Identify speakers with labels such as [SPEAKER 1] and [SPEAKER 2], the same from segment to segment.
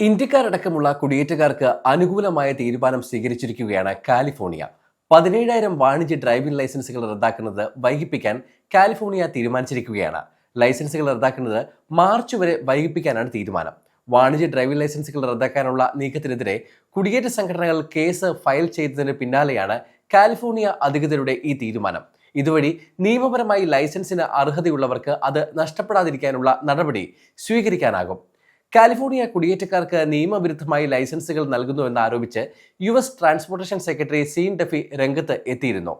[SPEAKER 1] ഇന്ത്യക്കാരടക്കമുള്ള കുടിയേറ്റക്കാർക്ക് അനുകൂലമായ തീരുമാനം സ്വീകരിച്ചിരിക്കുകയാണ് കാലിഫോർണിയ. പതിനേഴായിരം വാണിജ്യ ഡ്രൈവിംഗ് ലൈസൻസുകൾ റദ്ദാക്കുന്നത് വൈകിപ്പിക്കാൻ കാലിഫോർണിയ തീരുമാനിച്ചിരിക്കുകയാണ്. ലൈസൻസുകൾ റദ്ദാക്കുന്നത് മാർച്ച് വരെ വൈകിപ്പിക്കാനാണ് തീരുമാനം. വാണിജ്യ ഡ്രൈവിംഗ് ലൈസൻസുകൾ റദ്ദാക്കാനുള്ള നീക്കത്തിനെതിരെ കുടിയേറ്റ സംഘടനകൾ കേസ് ഫയൽ ചെയ്തതിന് പിന്നാലെയാണ് കാലിഫോർണിയ അധികൃതരുടെ ഈ തീരുമാനം. ഇതുവഴി നിയമപരമായി ലൈസൻസിന് അർഹതയുള്ളവർക്ക് അത് നഷ്ടപ്പെടാതിരിക്കാനുള്ള നടപടി സ്വീകരിക്കാനാകും. കാലിഫോർണിയ കുടിയേറ്റക്കാർക്ക് നിയമവിരുദ്ധമായി ലൈസൻസുകൾ നൽകുന്നുവെന്ന് ആരോപിച്ച് U S transportation secretary Sean Duffy രംഗത്ത് എത്തിയിരുന്നു.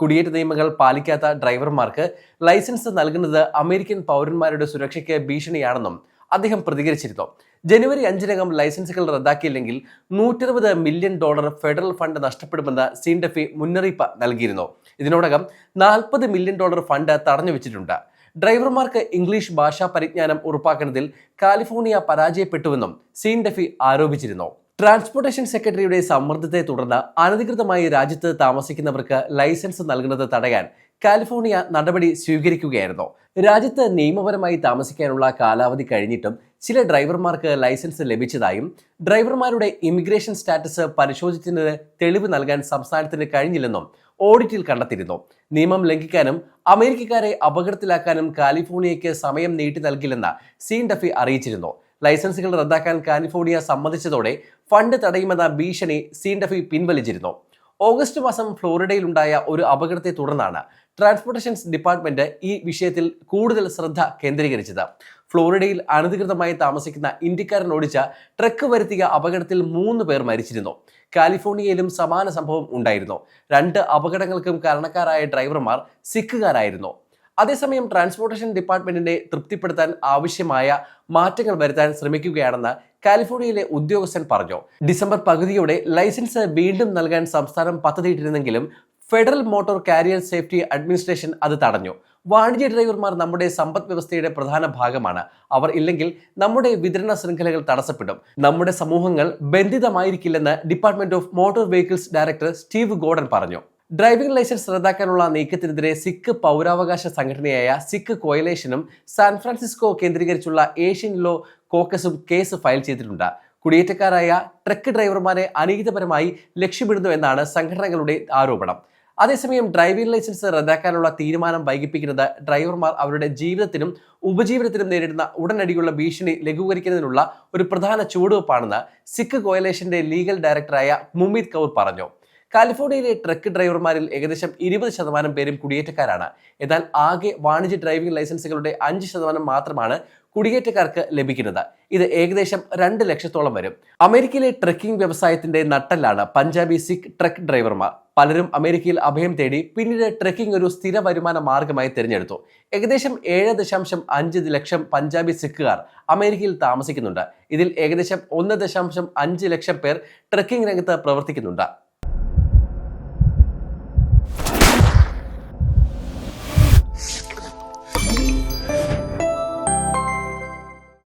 [SPEAKER 1] കുടിയേറ്റ നിയമങ്ങൾ പാലിക്കാത്ത ഡ്രൈവർമാർക്ക് ലൈസൻസ് നൽകുന്നത് അമേരിക്കൻ പൗരന്മാരുടെ സുരക്ഷയ്ക്ക് ഭീഷണിയാണെന്നും അദ്ദേഹം പ്രതികരിച്ചിരുന്നു. ജനുവരി അഞ്ചിനകം ലൈസൻസുകൾ റദ്ദാക്കിയില്ലെങ്കിൽ നൂറ്ററുപത് മില്യൺ ഡോളർ ഫെഡറൽ ഫണ്ട് നഷ്ടപ്പെടുമെന്ന് സീൻ ഡഫി മുന്നറിയിപ്പ് നൽകിയിരുന്നു. ഇതിനോടകം നാൽപ്പത് മില്യൺ ഡോളർ ഫണ്ട് തടഞ്ഞു വെച്ചിട്ടുണ്ട് ഡ്രൈവർമാർക്ക് ഇംഗ്ലീഷ് ഭാഷാ പരിജ്ഞാനം ഉറപ്പാക്കുന്നതിൽ കാലിഫോർണിയ പരാജയപ്പെട്ടുവെന്നും സീൻ ഡഫി ആരോപിച്ചിരുന്നു. ട്രാൻസ്പോർട്ടേഷൻ സെക്രട്ടറിയുടെ സമ്മർദ്ദത്തെ തുടർന്ന് അനധികൃതമായി രാജ്യത്ത് താമസിക്കുന്നവർക്ക് ലൈസൻസ് നൽകുന്നത് തടയാൻ കാലിഫോർണിയ നടപടി സ്വീകരിക്കുകയായിരുന്നു. രാജ്യത്ത് നിയമപരമായി താമസിക്കാനുള്ള കാലാവധി കഴിഞ്ഞിട്ടും ചില ഡ്രൈവർമാർക്ക് ലൈസൻസ് ലഭിച്ചതായും ഡ്രൈവർമാരുടെ ഇമിഗ്രേഷൻ സ്റ്റാറ്റസ് പരിശോധിച്ചതിന് തെളിവ് നൽകാൻ സംസ്ഥാനത്തിന് കഴിഞ്ഞില്ലെന്നും ഓഡിറ്റിൽ കണ്ടെത്തിയിരുന്നു. നിയമം ലംഘിക്കാനും അമേരിക്കക്കാരെ അപകടത്തിലാക്കാനും കാലിഫോർണിയയ്ക്ക് സമയം നീട്ടി നൽകില്ലെന്ന് സീൻ ഡഫി അറിയിച്ചിരുന്നു. ലൈസൻസുകൾ റദ്ദാക്കാൻ കാലിഫോർണിയ സമ്മതിച്ചതോടെ ഫണ്ട് തടയുമെന്ന ഭീഷണി സീൻ ഡഫി പിൻവലിച്ചിരുന്നു. ഓഗസ്റ്റ് മാസം ഫ്ലോറിഡയിലുണ്ടായ ഒരു അപകടത്തെ തുടർന്നാണ് ട്രാൻസ്പോർട്ടേഷൻസ് ഡിപ്പാർട്ട്മെന്റ് ഈ വിഷയത്തിൽ കൂടുതൽ ശ്രദ്ധ കേന്ദ്രീകരിച്ചത്. ഫ്ലോറിഡയിൽ അനധികൃതമായി താമസിക്കുന്ന ഇന്ത്യക്കാരൻ ഓടിച്ച ട്രക്ക് വരുത്തിയ അപകടത്തിൽ മൂന്ന് പേർ മരിച്ചിരുന്നു. കാലിഫോർണിയയിലും സമാന സംഭവം ഉണ്ടായിരുന്നു. രണ്ട് അപകടങ്ങൾക്കും കാരണക്കാരായ ഡ്രൈവർമാർ സിഖുകാരായിരുന്നു അതേസമയം ട്രാൻസ്പോർട്ടേഷൻ ഡിപ്പാർട്ട്മെന്റിനെ തൃപ്തിപ്പെടുത്താൻ ആവശ്യമായ മാറ്റങ്ങൾ വരുത്താൻ ശ്രമിക്കുകയാണെന്ന് കാലിഫോർണിയയിലെ ഉദ്യോഗസ്ഥൻ പറഞ്ഞു. ഡിസംബർ പകുതിയോടെ ലൈസൻസ് വീണ്ടും നൽകാൻ സംസ്ഥാനം പദ്ധതിയിട്ടിരുന്നെങ്കിലും federal motor carrier safety administration അത് തടഞ്ഞു. വാണിജ്യ ഡ്രൈവർമാർ നമ്മുടെ സമ്പദ് വ്യവസ്ഥയുടെ പ്രധാന ഭാഗമാണ്. അവർ ഇല്ലെങ്കിൽ നമ്മുടെ വിതരണ ശൃംഖലകൾ തടസ്സപ്പെടും. നമ്മുടെ സമൂഹങ്ങൾ ബന്ധിതമായിരിക്കില്ലെന്ന് department of motor vehicles director Steve Gordon പറഞ്ഞു. ഡ്രൈവിംഗ് ലൈസൻസ് റദ്ദാക്കാനുള്ള നീക്കത്തിനെതിരെ സിഖ് പൗരാവകാശ സംഘടനയായ സിഖ് കോയലേഷനും സാൻ ഫ്രാൻസിസ്കോ കേന്ദ്രീകരിച്ചുള്ള ഏഷ്യൻ ലോ കോക്കസും കേസ് ഫയൽ ചെയ്തിട്ടുണ്ട്. കുടിയേറ്റക്കാരായ ട്രക്ക് ഡ്രൈവർമാരെ അനീതിപരമായി ലക്ഷ്യമിടുന്നു എന്നാണ് സംഘടനകളുടെ ആരോപണം. അതേസമയം ഡ്രൈവിംഗ് ലൈസൻസ് റദ്ദാക്കാനുള്ള തീരുമാനം വൈകിപ്പിക്കുന്നത് ഡ്രൈവർമാർ അവരുടെ ജീവിതത്തിനും ഉപജീവനത്തിനും നേരിടുന്ന ഉടനടിയുള്ള ഭീഷണി ലഘൂകരിക്കുന്നതിനുള്ള ഒരു പ്രധാന ചുവടുവെപ്പാണെന്ന് സിഖ് കോയലേഷന്റെ ലീഗൽ ഡയറക്ടറായ മുമീത് കൗർ പറഞ്ഞു. കാലിഫോർണിയയിലെ ട്രക്ക് ഡ്രൈവർമാരിൽ ഏകദേശം ഇരുപത് ശതമാനം പേരും കുടിയേറ്റക്കാരാണ്. എന്നാൽ ആകെ വാണിജ്യ ഡ്രൈവിംഗ് ലൈസൻസുകളുടെ അഞ്ച് ശതമാനം മാത്രമാണ് കുടിയേറ്റക്കാർക്ക് ലഭിക്കുന്നത്. ഇത് ഏകദേശം രണ്ട് ലക്ഷത്തോളം വരും. അമേരിക്കയിലെ ട്രക്കിംഗ് വ്യവസായത്തിന്റെ നട്ടല്ലാണ് പഞ്ചാബി സിഖ് ട്രക്ക് ഡ്രൈവർമാർ പലരും അമേരിക്കയിൽ അഭയം തേടി പിന്നീട് ട്രെക്കിംഗ് ഒരു സ്ഥിര വരുമാന മാർഗമായി തിരഞ്ഞെടുത്തു. ഏകദേശം ഏഴ് ദശാംശം അഞ്ച് ലക്ഷം പഞ്ചാബി സിഖുകാർ അമേരിക്കയിൽ താമസിക്കുന്നുണ്ട്. ഇതിൽ ഏകദേശം ഒന്ന് ദശാംശം അഞ്ച് ലക്ഷം പേർ ട്രക്കിംഗ് രംഗത്ത് പ്രവർത്തിക്കുന്നുണ്ട്.